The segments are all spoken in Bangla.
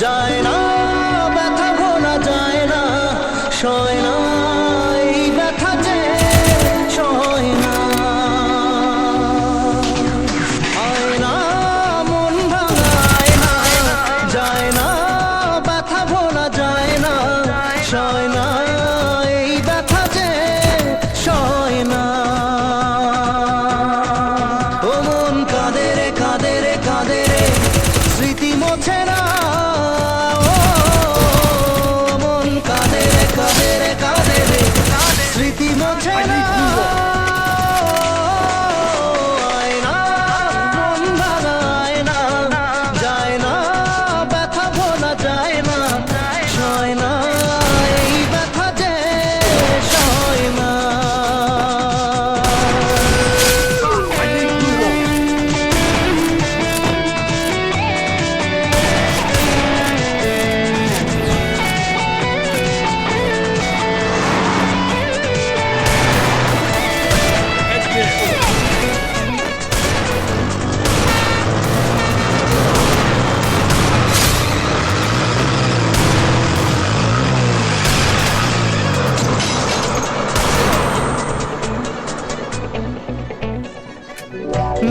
যায় না, ব্যথা ভোলা যায় না, সয় না ব্যথা যে সয় না। আয় না মন ভাঙায় না, যায় না, ব্যথা যায় না, সয় না ব্যথা রে রে রে, স্মৃতি না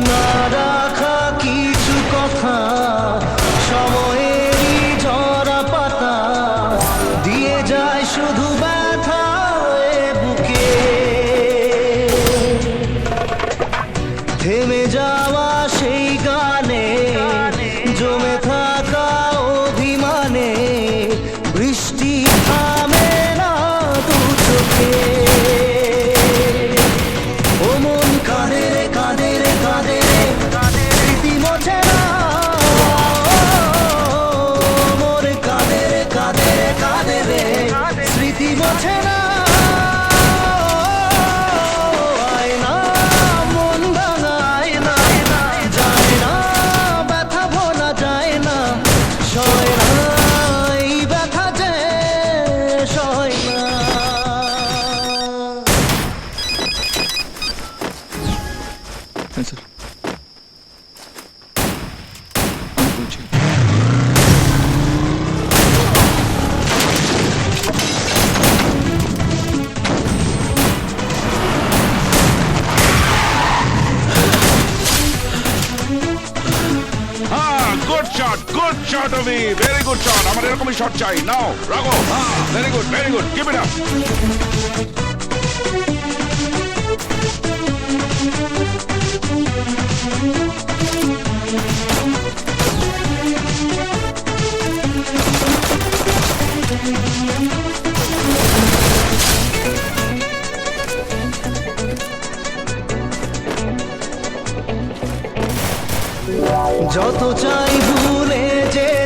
না রাখা কিছু কথা, সময়েরই ঝরা দিয়ে যায় শুধু ব্যথা বুকে। থেমে যাওয়া সেই গায়ে হ্যাঁ স্যার আমি বলছি হ্যাঁ good shot good shot of very good shot আমার এরকমই শট চাই নাও রাখো হ্যাঁ very good very good keep it up যত চাই ভুলে যে